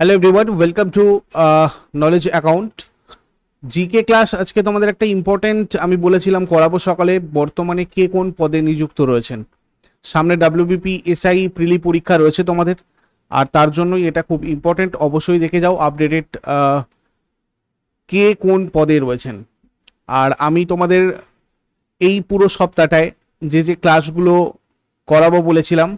Hello everyone welcome to knowledge account GK class আজকে তোমাদের একটা ইম্পর্টেন্ট আমি বলেছিলাম করাবো সকালে, বর্তমানে কে কোন পদে নিযুক্ত রয়েছেন। সামনে ডাব্লিউবিপি এসআই প্রিলি পরীক্ষা রয়েছে তোমাদের, আর তার জন্যই এটা খুব ইম্পর্টেন্ট অবশ্যই দেখে যাও আপডেটেড কে কোন পদে রয়েছেন। আর আমি তোমাদের এই পুরো সপ্তাহটায় যে যে ক্লাসগুলো করাবো বলেছিলাম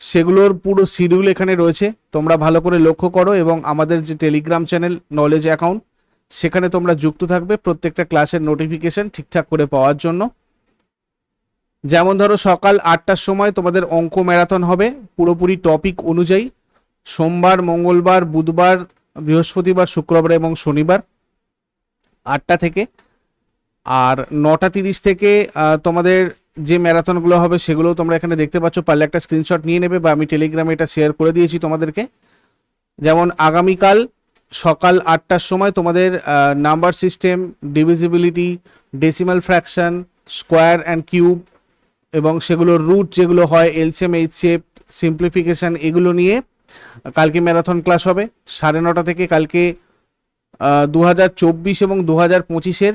সেগুলোর পুরো শিডিউল এখানে রয়েছে। তোমরা ভালো করে লক্ষ্য করো এবং আমাদের যে টেলিগ্রাম চ্যানেল নলেজ অ্যাকাউন্ট সেখানে তোমরা যুক্ত থাকবে প্রত্যেকটা ক্লাসের নোটিফিকেশন ঠিকঠাক করে পাওয়ার জন্য। যেমন ধরো সকাল আটটার সময় তোমাদের অঙ্ক ম্যারাথন হবে। পুরোপুরি টপিক অনুযায়ী সোমবার, মঙ্গলবার, বুধবার, বৃহস্পতিবার, শুক্রবার এবং শনিবার আটটা থেকে। আর নটা তিরিশ থেকে তোমাদের যে ম্যারাথনগুলো হবে সেগুলো তোমরা এখানে দেখতে পাচ্ছ। পারলে একটা স্ক্রিনশট নিয়ে নেবে বা আমি টেলিগ্রামে এটা শেয়ার করে দিয়েছি তোমাদেরকে। যেমন আগামীকাল সকাল আটটার সময় তোমাদের number system divisibility decimal fraction square and cube এবং সেগুলোর রুট যেগুলো হয় এলসিএম এইচসিএফ সিম্পলিফিকেশন এগুলো নিয়ে কালকে ম্যারাথন ক্লাস হবে। সাড়ে নটা থেকে কালকে দু হাজার চব্বিশ এবং দু হাজার পঁচিশের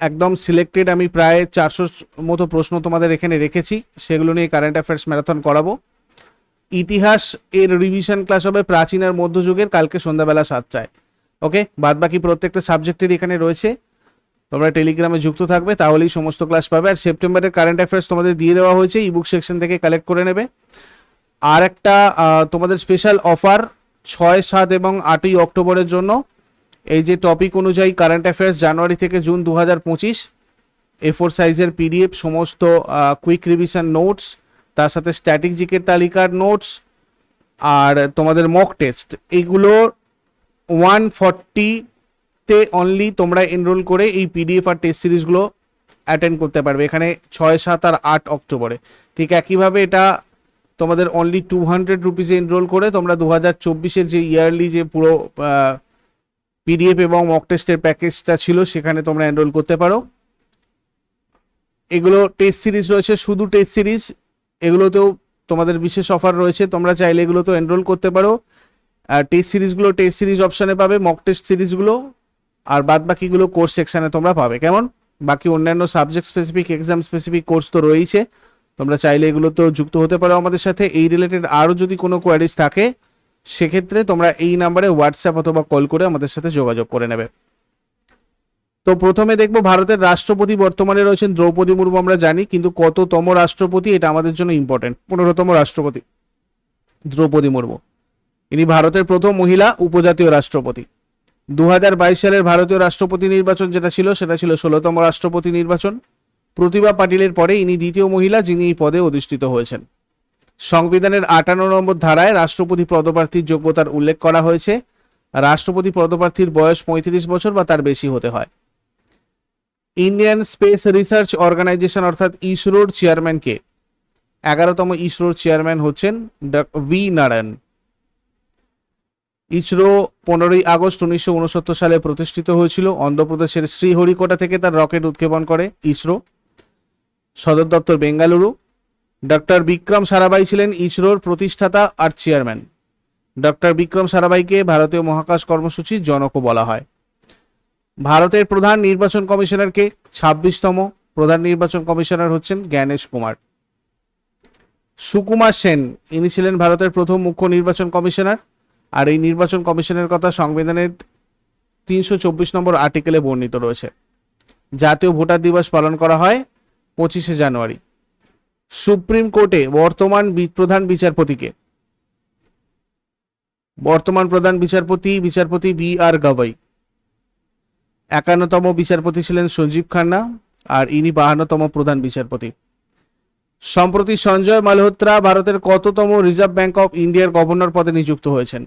একদম সিলেক্টেড আমি প্রায় চারশো মতো প্রশ্ন তোমাদের এখানে রেখেছি। সেগুলো নিয়ে কারেন্ট অ্যাফেয়ার্স ম্যারাথন করাবো। ইতিহাস এর রিভিশন ক্লাস হবে প্রাচীন আর মধ্যযুগের, কালকে সন্ধ্যাবেলা সাতটায়। ওকে বাদ বাকি প্রত্যেকটা সাবজেক্টের এখানে রয়েছে। তোমরা টেলিগ্রামে যুক্ত থাকবে, তাহলেই সমস্ত ক্লাস পাবে। আর সেপ্টেম্বরের কারেন্ট অ্যাফেয়ার্স তোমাদের দিয়ে দেওয়া হয়েছে ইবুক সেকশন থেকে কালেক্ট করে নেবে। আর একটা তোমাদের স্পেশাল অফার ছয়, সাত এবং আটই অক্টোবরের জন্য এই যে টপিক অনুযায়ী কারেন্ট অ্যাফেয়ার্স জানুয়ারি থেকে জুন দু হাজার পঁচিশ এ ফোর সাইজের পিডিএফ সমস্ত কুইক রিভিশন নোটস তার সাথে স্ট্যাটিক তালিকার নোটস আর তোমাদের মক টেস্ট এগুলো ওয়ান ফর্টিতে অনলি তোমরা এনরোল করে এই পিডিএফ আর টেস্ট সিরিজগুলো অ্যাটেন্ড করতে পারবে। এখানে ছয়, সাত আর আট অক্টোবরে। ঠিক একইভাবে এটা তোমাদের অনলি টু হান্ড্রেড রুপিসে এনরোল করে তোমরা দু হাজার চব্বিশের যে ইয়ারলি যে পুরো পিডিএফ এবং মক টেস্টের প্যাকেজটা ছিল, সেখানে তোমরা এনরোল করতে পারো। এগুলো টেস্ট সিরিজ রয়েছে, শুধু টেস্ট সিরিজ এগুলোতেও তোমাদের বিশেষ অফার রয়েছে, তোমরা চাইলে এগুলো তো এনরোল করতে পারো। আর টেস্ট সিরিজগুলো টেস্ট সিরিজ অপশানে পাবে মক টেস্ট সিরিজগুলো আর বাদ বাকিগুলো কোর্স সেকশানে তোমরা পাবে, কেমন? বাকি অন্যান্য subject specific exam specific course তো রয়েছে তোমরা চাইলে এগুলো তো যুক্ত হতে পারো আমাদের সাথে। এই রিলেটেড আরও যদি কোনো কোয়ারিজ থাকে সেক্ষেত্রে তোমরা এই নাম্বারে হোয়াটসঅ্যাপ অথবা কল করে আমাদের সাথে যোগাযোগ করে নেবে। তো প্রথমে দেখব ভারতের রাষ্ট্রপতি বর্তমানে রয়েছেন দ্রৌপদী মুর্মু, আমরা জানি, কিন্তু কততম রাষ্ট্রপতি এটা আমাদের জন্য ইম্পর্টেন্ট পনেরোতম রাষ্ট্রপতি দ্রৌপদী মুর্মু। ইনি ভারতের প্রথম মহিলা উপজাতীয় রাষ্ট্রপতি। দু হাজার বাইশ সালের ভারতীয় রাষ্ট্রপতি নির্বাচন যেটা ছিল, সেটা ছিল ষোলোতম রাষ্ট্রপতি নির্বাচন। প্রতিভা পাটিলের পরে ইনি দ্বিতীয় মহিলা যিনি এই পদে অধিষ্ঠিত হয়েছেন। সংবিধানের আটান্ন নম্বর ধারায় রাষ্ট্রপতি পদপ্রার্থীর যোগ্যতার উল্লেখ করা হয়েছে। রাষ্ট্রপতি পদপ্রার্থীর বয়স পঁয়ত্রিশ বছর বা তার বেশি হতে হয়। ইন্ডিয়ান স্পেস রিসার্চ অর্গানাইজেশন অর্থাৎ ইসরোর চেয়ারম্যান কে এগারোতম ইসরোর চেয়ারম্যান হচ্ছেন ডা- ভি নারায়ণ। ইসরো পনেরোই আগস্ট উনিশশো উনসত্তর সালে প্রতিষ্ঠিত হয়েছিল। অন্ধ্রপ্রদেশের শ্রীহরিকোটা থেকে তার রকেট উৎক্ষেপণ করে ইসরো। সদর দপ্তর বেঙ্গালুরু। ডক্টর বিক্রম সারাভাই ছিলেন ইসরোর প্রতিষ্ঠাতা আর চেয়ারম্যান। ডক্টর বিক্রম সারাভাইকে ভারতীয় মহাকাশ কর্মসূচির জনকও বলা হয়। ভারতের প্রধান নির্বাচন কমিশনারকে ছাব্বিশতম প্রধান নির্বাচন কমিশনার হচ্ছেন জ্ঞানেশ কুমার। সুকুমার সেন, ইনি ছিলেন ভারতের প্রথম মুখ্য নির্বাচন কমিশনার। আর এই নির্বাচন কমিশনের কথা সংবিধানের তিনশো চব্বিশ নম্বর আর্টিকেলে বর্ণিত রয়েছে। জাতীয় ভোটার দিবস পালন করা হয় পঁচিশে জানুয়ারি। সুপ্রিম কোর্টে বর্তমান প্রধান বিচারপতিকে। বর্তমান প্রধান বিচারপতি বিচারপতি বি আর গাবাই একান্নতম বিচারপতি ছিলেন সঞ্জীব খান্না আর ইনি বাহান্নতম প্রধান বিচারপতি। সম্প্রতি সঞ্জয় মালহোত্রা ভারতের কততম রিজার্ভ ব্যাংক অফ ইন্ডিয়ার গভর্নর পদে নিযুক্ত হয়েছেন।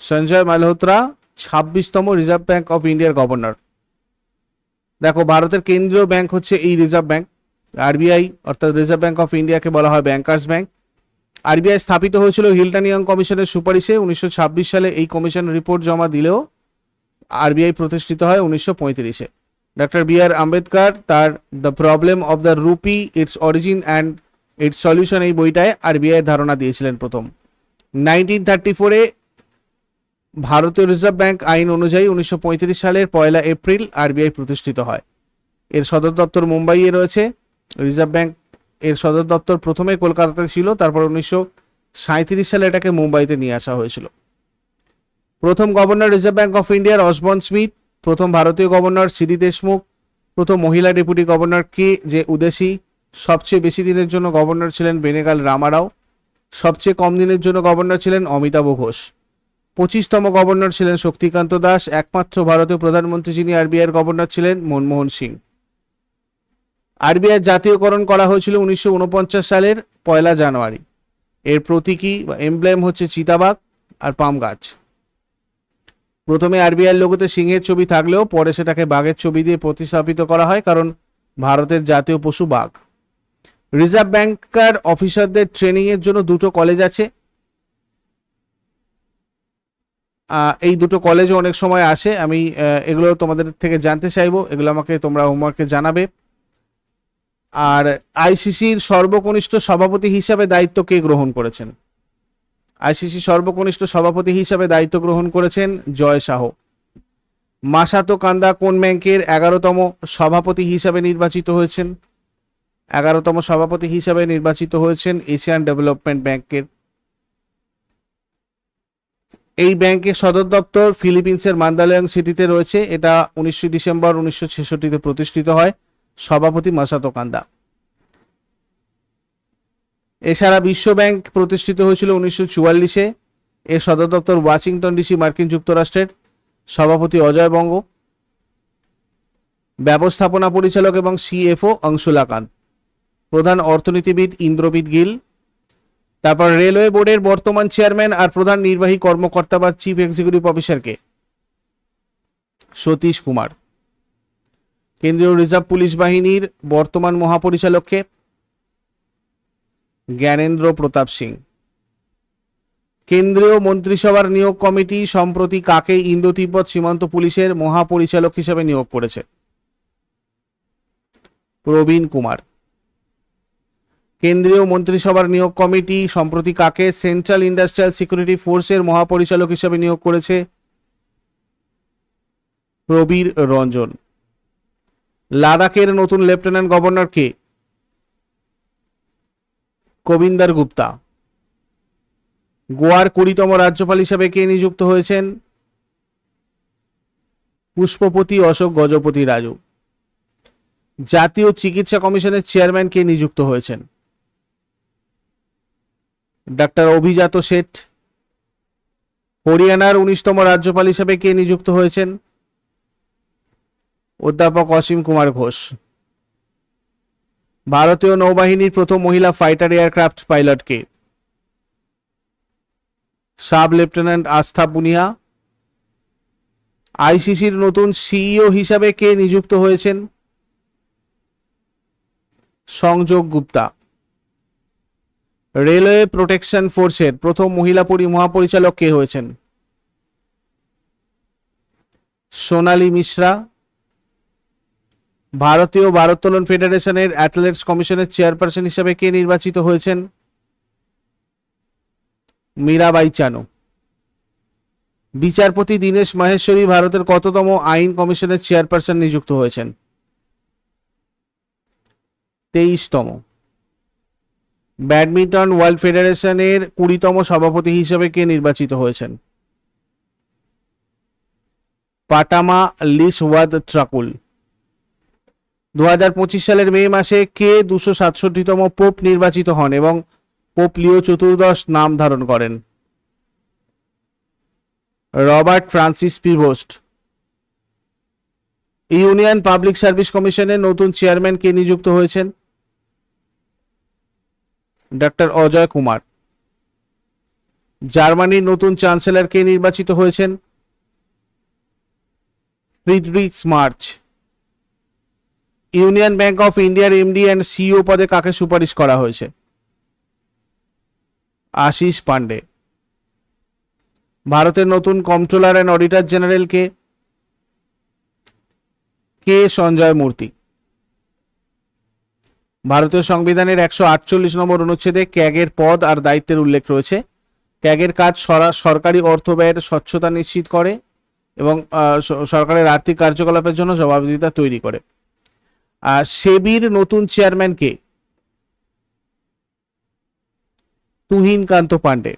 সঞ্জয় মালহোত্রা ছাব্বিশতম রিজার্ভ ব্যাংক অফ ইন্ডিয়ার গভর্নর। দেখো, ভারতের কেন্দ্রীয় ব্যাংক হচ্ছে এই রিজার্ভ ব্যাংক আরবিআই, অর্থাৎ রিজার্ভ ব্যাঙ্ক অফ ইন্ডিয়াকে বলা হয় ব্যাংকার্স ব্যাংক আরবিআই স্থাপিত হয়েছিল হিলটন ইয়ং কমিশনের সুপারিশে। উনিশশো ছাব্বিশ সালে এই কমিশন রিপোর্ট জমা দিলেও আরবিআই প্রতিষ্ঠিত হয় উনিশশো পঁয়ত্রিশে। ডক্টর বি আর আম্বেদকর তার the problem of the rupee its origin and its solution এই বইটায় আরবিআই ধারণা দিয়েছিলেন প্রথম। নাইনটিন থার্টি ফোরে ভারতীয় রিজার্ভ ব্যাংক আইন অনুযায়ী উনিশশো পঁয়ত্রিশ সালের পয়লা এপ্রিল আরবিআই প্রতিষ্ঠিত হয়। এর সদর দপ্তর মুম্বাইয়ে রয়েছে। রিজার্ভ ব্যাংক এর সদর দপ্তর প্রথমে কলকাতাতে ছিল, তারপর উনিশশো সালে এটাকে মুম্বাইতে নিয়ে আসা হয়েছিল। প্রথম গভর্নর রিজার্ভ ব্যাংক অফ ইন্ডিয়ার অসবন স্মিথ, প্রথম ভারতীয় গভর্নর সিডি দেশমুখ, প্রথম মহিলা ডেপুটি গভর্নর কে যে উদেশি, সবচেয়ে বেশি দিনের জন্য গভর্নর ছিলেন বেনেগাল রামারাও, সবচেয়ে কম দিনের জন্য গভর্নর ছিলেন অমিতাভ ঘোষ। পঁচিশতম গভর্নর ছিলেন শক্তিকান্ত দাস, একমাত্র ভারতীয় প্রধানমন্ত্রী যিনি আরবিআইয়ের গভর্নর ছিলেন মনমোহন সিং। আরবিআই জাতীয়করণ করা হয়েছিল উনিশশো উনপঞ্চাশ সালের পয়লা জানুয়ারি। এর প্রতীকী বা এমব্লেম হচ্ছে চিতাবাঘ আর পাম গাছ। প্রথমে আরবিআই লোগোতে সিংহের ছবি থাকলেও পরে সেটাকে বাঘের ছবি দিয়ে প্রতিস্থাপিত করা হয়, কারণ ভারতের জাতীয় পশু বাঘ। রিজার্ভ ব্যাংকার অফিসারদের ট্রেনিং এর জন্য দুটো কলেজ আছে। এই দুটো কলেজও অনেক সময় আসে। আমি এগুলো তোমাদের থেকে জানতে চাইব। এগুলো আমাকে তোমরা হোমওয়ার্কে জানাবে। আর আইসিসির সর্বকনিষ্ঠ সভাপতি হিসাবে দায়িত্ব কে গ্রহণ করেছেন? আইসিসি সর্বকনিষ্ঠ সভাপতি হিসাবে দায়িত্ব গ্রহণ করেছেন জয় শাহ মাসাতো কান্দা কোন ব্যাংকের এগারোতম সভাপতি হিসাবে নির্বাচিত হয়েছেন? এগারোতম সভাপতি হিসাবে নির্বাচিত হয়েছেন এশিয়ান ডেভেলপমেন্ট ব্যাংকের। এই ব্যাংকের সদর দপ্তর ফিলিপিন্সের মান্দালয়ং সিটিতে রয়েছে। এটা উনিশশো ডিসেম্বর উনিশশো ছেষট্টিতে প্রতিষ্ঠিত হয়। সভাপতি মাসাতো কান্দা। এছাড়া বিশ্ব ব্যাংক প্রতিষ্ঠিত হয়েছিল উনিশশো চুয়াল্লিশে। এর সদর দপ্তর ওয়াশিংটন ডিসি মার্কিন যুক্তরাষ্ট্রের সভাপতি অজয় বঙ্গ। ব্যবস্থাপনা পরিচালক এবং সিএফও অংশুলাকান্ত প্রধান অর্থনীতিবিদ ইন্দ্রবিদ গিল। তারপর রেলওয়ে বোর্ডের বর্তমান চেয়ারম্যান আর প্রধান নির্বাহী কর্মকর্তা বা চিফ এক্সিকিউটিভ অফিসারকে। সতীশ কুমার। কেন্দ্রীয় রিজার্ভ পুলিশ বাহিনীর বর্তমান মহাপরিচালককে জ্ঞানেন্দ্র প্রতাপ সিং। কেন্দ্রীয় মন্ত্রিসভার নিয়োগ কমিটি সম্প্রতি কাকে ইন্দো তিব্বত সীমান্ত পুলিশের মহাপরিচালক হিসেবে নিয়োগ করেছে? প্রবীণ কুমার। কেন্দ্রীয় মন্ত্রিসভার নিয়োগ কমিটি সম্প্রতি কাকে সেন্ট্রাল ইন্ডাস্ট্রিয়াল সিকিউরিটি ফোর্সের মহাপরিচালক হিসেবে নিয়োগ করেছে? প্রবীর রঞ্জন। লাদাখের নতুন লেফটেন্যান্ট গভর্নর কে? কবিন্দর গুপ্তা। গোয়ার কুড়িতম রাজ্যপাল হিসাবে কে নিযুক্ত হয়েছেন? পুষ্পপতি অশোক গজপতি রাজু। জাতীয় চিকিৎসা কমিশনের চেয়ারম্যান কে নিযুক্ত হয়েছেন? ডাক্তার অভিজাত শেঠ। হরিয়ানার উনিশতম রাজ্যপাল হিসেবে কে নিযুক্ত হয়েছেন? অধ্যাপক অসীম কুমার ঘোষ। ভারতীয় নৌবাহিনীর প্রথম মহিলা ফাইটার এয়ারক্রাফট পাইলট কে সাব লেফটেন্যান্ট আস্থা পুনিয়া। আইসিসির নতুন সিইও হিসাবে কে নিযুক্ত হয়েছেন? সংযোগ গুপ্তা। রেলওয়ে প্রোটেকশন ফোর্সের প্রথম মহিলা পরি, মহাপরিচালক কে হয়েছেন? সোনালী মিশ্রা। ভারতীয় ভারোত্তোলন ফেডারেশনের অ্যাথলেটস কমিশনের চেয়ারপারসন হিসেবে কে নির্বাচিত হয়েছেন? মীরাবাই চানু বিচারপতি দীনেশ মাহেশ্বরী ভারতের কততম আইন কমিশনের চেয়ারপারসন নিযুক্ত হয়েছেন? তেইশতম। ব্যাডমিন্টন ওয়ার্ল্ড ফেডারেশনের কুড়িতম সভাপতি হিসেবে কে নির্বাচিত হয়েছেন? পাটামা লিসওয়াদ ট্রাকুল দু হাজার পঁচিশ সালের মে মাসে কে দুশো সাতষট্টিতম পোপ নির্বাচিত হন এবং পোপ লিও চতুর্দশ নাম ধারণ করেন? Robert Francis Prevost. Union public service কমিশনের নতুন চেয়ারম্যান কে নিযুক্ত হয়েছেন? ডক্টর অজয় কুমার। জার্মানির নতুন চ্যান্সেলর কে নির্বাচিত হয়েছেন? Friedrich Merz. Union bank of ইন্ডিয়ার এমডি অ্যান্ড সিইও পদে কাকে সুপারিশ করা হয়েছে? আশিস পান্ডে ভারতের নতুন কন্ট্রোলার অ্যান্ড অডিটর জেনারেলকে কে? কে সঞ্জয় মূর্তি? ভারতীয় সংবিধানের একশো আটচল্লিশ নম্বর অনুচ্ছেদে ক্যাগের পদ আর দায়িত্বের উল্লেখ রয়েছে। ক্যাগের কাজ সরা- সরকারি অর্থ ব্যয়ের স্বচ্ছতা নিশ্চিত করে এবং সরকারের আর্থিক কার্যকলাপের জন্য জবাবদিহিতা তৈরি করে। সেবির নতুন চেয়ারম্যান কে তুহিনকান্ত পান্ডে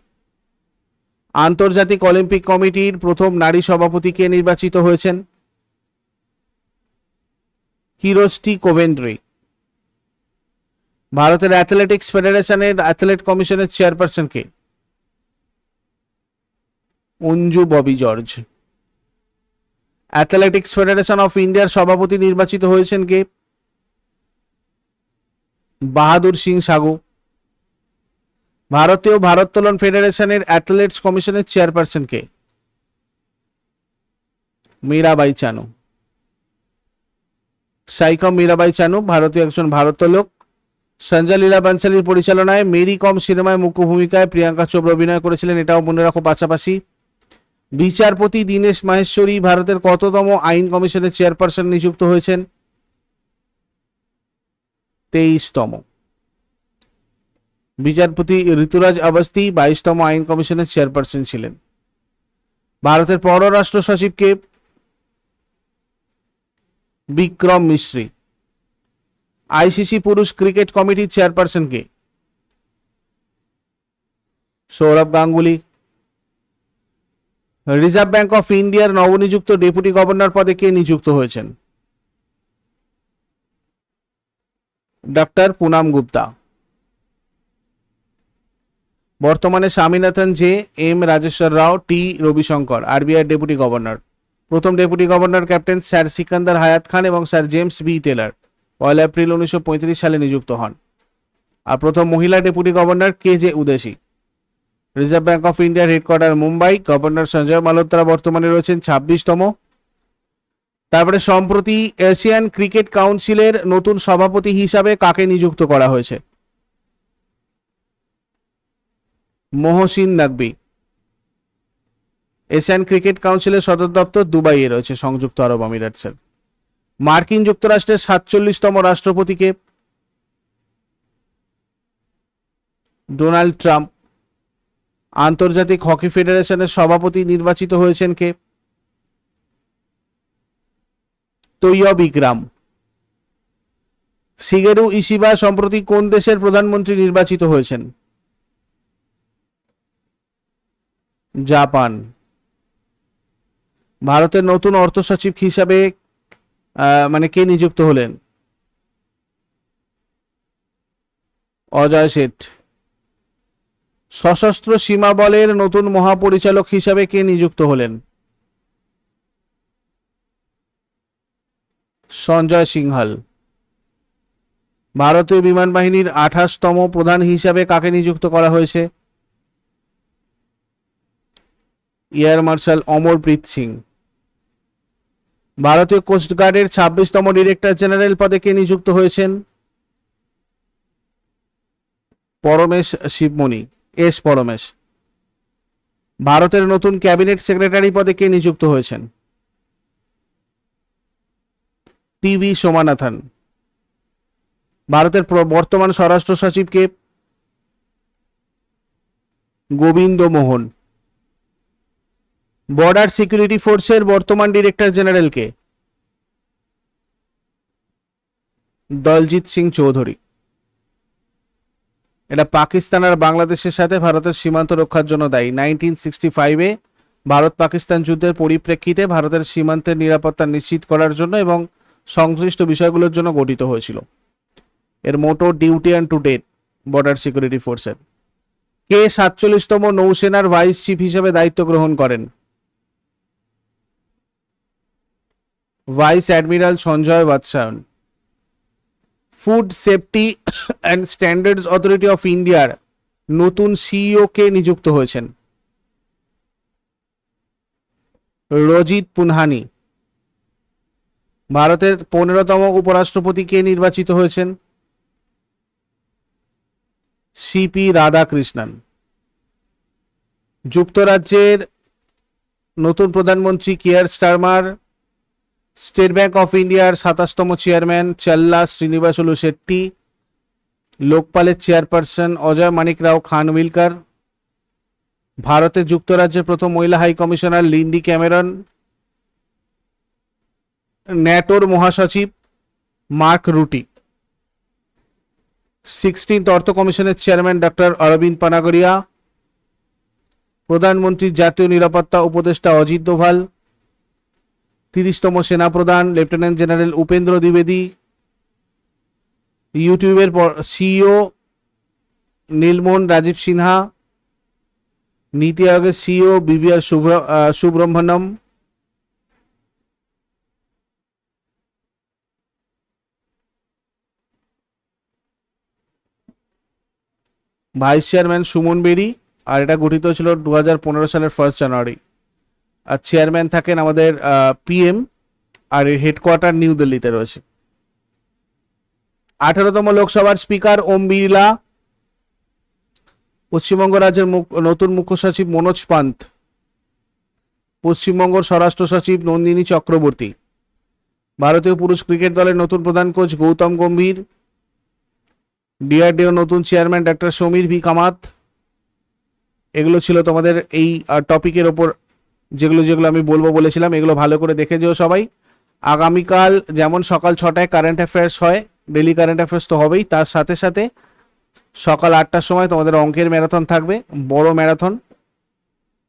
আন্তর্জাতিক অলিম্পিক কমিটির প্রথম নারী সভাপতি কে নির্বাচিত হয়েছেন? কিরোস্টি কোভেন্ড্রি ভারতের অ্যাথলেটিক্স ফেডারেশনের অ্যাথলেট কমিশনের chairperson K? Anju Bobby George. Athletics federation of ইন্ডিয়ার সভাপতি নির্বাচিত হয়েছেন কে? বাহাদুর সিং সাগু। ভারতীয় ভারোত্তোলন ফেডারেশনের অ্যাথলেটস কমিশনের চেয়ারপারসন কে? মীরাবাই চানু। সাইকম মীরাবাই চানু, ভারতীয় একজন ভারোত্তোলক সঞ্জয় লীলা বানসালির পরিচালনায় মেরি কম সিনেমায় মুখ্য ভূমিকায় প্রিয়াঙ্কা চোপড়া অভিনয় করেছিলেন, এটাও মনে রাখো পাশাপাশি। বিচারপতি দীনেশ মাহেশ্বরী ভারতের কততম আইন কমিশনের চেয়ারপারসন নিযুক্ত হয়েছেন? তেইশতম। বিচারপতি ঋতুরাজ অবস্থি বাইশতম আইন কমিশনের চেয়ারপারসন ছিলেন। ভারতের পররাষ্ট্র সচিবকে বিক্রম মিশ্রি। আইসিসি পুরুষ ক্রিকেট কমিটির chairperson K Sourav Ganguly. Reserve bank of ইন্ডিয়ার নবনিযুক্ত ডেপুটি গভর্নর পদে কে নিযুক্ত হয়েছেন? ডক্টর পুনাম গুপ্তা। বর্তমানে Swaminathan J, M Rajeshwar Rao, T Rabishankar RBI deputy governor. প্রথম deputy governor captain sir Sikander Hayat Khan এবং স্যার জেমস বি টেলার পয়লা এপ্রিল উনিশশো পঁয়ত্রিশ সালে নিযুক্ত হন। আর প্রথম মহিলা deputy governor K J Udeshi. Reserve bank of ইন্ডিয়ার হেডকোয়ার্টার মুম্বাই গভর্নর সঞ্জয় মালোত্রা বর্তমানে রয়েছেন ছাব্বিশতম। তারপরে সম্প্রতি এশিয়ান ক্রিকেট কাউন্সিলের নতুন সভাপতি হিসাবে কাকে নিযুক্ত করা হয়েছে? মহসিন নাকবি। এশিয়ান ক্রিকেট কাউন্সিলের সদর দপ্তর দুবাইয়ে রয়েছে, সংযুক্ত আরব আমিরাটসের মার্কিন যুক্তরাষ্ট্রের সাতচল্লিশতম রাষ্ট্রপতিকে। Donald Trump. আন্তর্জাতিক হকি ফেডারেশনের সভাপতি নির্বাচিত হয়েছেন কে? তৈয়ব শিগেরু ইশিবা সম্প্রতি কোন দেশের প্রধানমন্ত্রী নির্বাচিত হয়েছেন? জাপান। ভারতের নতুন অর্থ সচিব হিসাবে মানে কে নিযুক্ত হলেন? অজয় শেঠ সশস্ত্র সীমা বলের নতুন মহাপরিচালক হিসাবে কে নিযুক্ত হলেন? সঞ্জয় সিংহাল। ভারতীয় বিমান বাহিনীর আঠাশতম প্রধান হিসাবে কাকে নিযুক্ত করা হয়েছে? Air marshal Amarpreet Singh. ভারতীয় কোস্টগার্ডের ছাব্বিশতম ডিরেক্টর জেনারেল পদে কে নিযুক্ত হয়েছেন? পরমেশ শিবমণি। এস পরমেশ। ভারতের নতুন ক্যাবিনেট সেক্রেটারি পদে কে নিযুক্ত হয়েছেন? টিভি সোমানাথন। ভারতের বর্তমান স্বরাষ্ট্র সচিবকে গোবিন্দ মোহন। বর্ডার সিকিউরিটি ফোর্সের বর্তমান ডিরেক্টর জেনারেলকে দলজিৎ সিং চৌধুরী। এটা পাকিস্তান আর বাংলাদেশের সাথে ভারতের সীমান্ত রক্ষার জন্য দায়ী। নাইনটিন সিক্সটি ফাইভে ভারত পাকিস্তান যুদ্ধের পরিপ্রেক্ষিতে ভারতের সীমান্তের নিরাপত্তা নিশ্চিত করার জন্য এবং সংশ্লিষ্ট বিষয়গুলোর জন্য গঠিত হয়েছিল। এর motto duty and to death border security ফোর্সের কে সাতচল্লিশতম নৌসেনার ভাইস চিফ হিসেবে দায়িত্ব গ্রহণ করেন? Vice admiral Sanjay Vatsayan food safety and standards authority of ইন্ডিয়ার নতুন সিইও কে নিযুক্ত হয়েছেন? রজিত পুনহানি। ভারতের পনেরোতম উপরাষ্ট্রপতি কে নির্বাচিত হয়েছেন? সিপি রাধাকৃষ্ণন। যুক্তরাজ্যের নতুন প্রধানমন্ত্রী Keir Starmer, state bank of ইন্ডিয়ার সাতাশতম চেয়ারম্যান চাল্লা শ্রীনিবাসলু শেট্টি, লোকপালের চেয়ারপারসন অজয় মানিক রাও খানউইলকার, ভারতের যুক্তরাজ্যের প্রথম মহিলা হাই কমিশনার লিন্ডি ক্যামেরন ন্যাটোর মহাসচিব মার্ক রুটি। সিক্সটিন্থ অর্থ কমিশনের চেয়ারম্যান ডক্টর অরবিন্দ পানাগরিয়া প্রধানমন্ত্রীর জাতীয় নিরাপত্তা উপদেষ্টা অজিত দোভাল। তিরিশতম সেনাপ্রধান লেফটেন্যান্ট জেনারেল উপেন্দ্র দ্বিবেদী। ইউটিউবের সিইও নীলমোহন রাজীব সিনহা। নীতি আয়োগের CEO BVR Subrahmanyam. Vice chairman Suman Bery, আর এটা গঠিত ছিল দু হাজার পনেরো সালের ফার্স্ট জানুয়ারি। আর চেয়ারম্যান থাকেন আমাদের পিএম আর এর হেডকোয়ার্টার নিউ দিল্লিতে রয়েছে। আঠারোতম লোকসভার স্পিকার ওম বিড়লা, পশ্চিমবঙ্গ রাজ্যের নতুন মুখ্য সচিব মনোজ পান্ত, পশ্চিমবঙ্গ স্বরাষ্ট্র সচিব নন্দিনী চক্রবর্তী, ভারতীয় পুরুষ ক্রিকেট দলের নতুন প্রধান কোচ গৌতম গম্ভীর ডিআরডিও নতুন chairman doctor Samir V Kamat. এগুলো ছিল তোমাদের এই টপিকের ওপর যেগুলো যেগুলো আমি বলব বলেছিলাম, এগুলো ভালো করে দেখে যেও সবাই। আগামীকাল যেমন সকাল ছটায় কারেন্ট অ্যাফেয়ার্স হয় ডেলি কারেন্ট অ্যাফেয়ার্স তো হবেই, তার সাথে সাথে সকাল আটটার সময় তোমাদের অঙ্কের ম্যারাথন থাকবে, বড় ম্যারাথন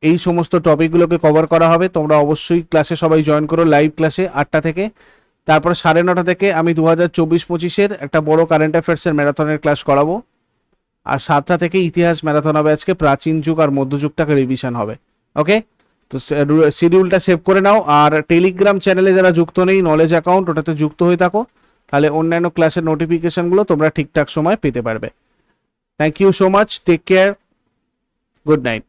এই সমস্ত টপিকগুলোকে কভার করা হবে, তোমরা অবশ্যই ক্লাসে সবাই জয়েন করো লাইভ ক্লাসে আটটা থেকে। তারপর সাড়ে নটা থেকে আমি দু হাজার চব্বিশ পঁচিশের একটা বড় কারেন্ট অ্যাফেয়ার্সের ম্যারাথনের ক্লাস করাবো। আর সাতটা থেকে ইতিহাস ম্যারাথন হবে আজকে, প্রাচীন যুগ আর মধ্যযুগটাকে রিভিশন হবে। ওকে তো শিডিউলটা সেভ করে নাও। আর টেলিগ্রাম চ্যানেলে যারা যুক্ত নেই নলেজ অ্যাকাউন্ট ওটাতে যুক্ত হয়ে থাকো। তাহলে অন্যান্য ক্লাসের নোটিফিকেশনগুলো তোমরা ঠিকঠাক সময় পেতে পারবে। Thank you so much take care good night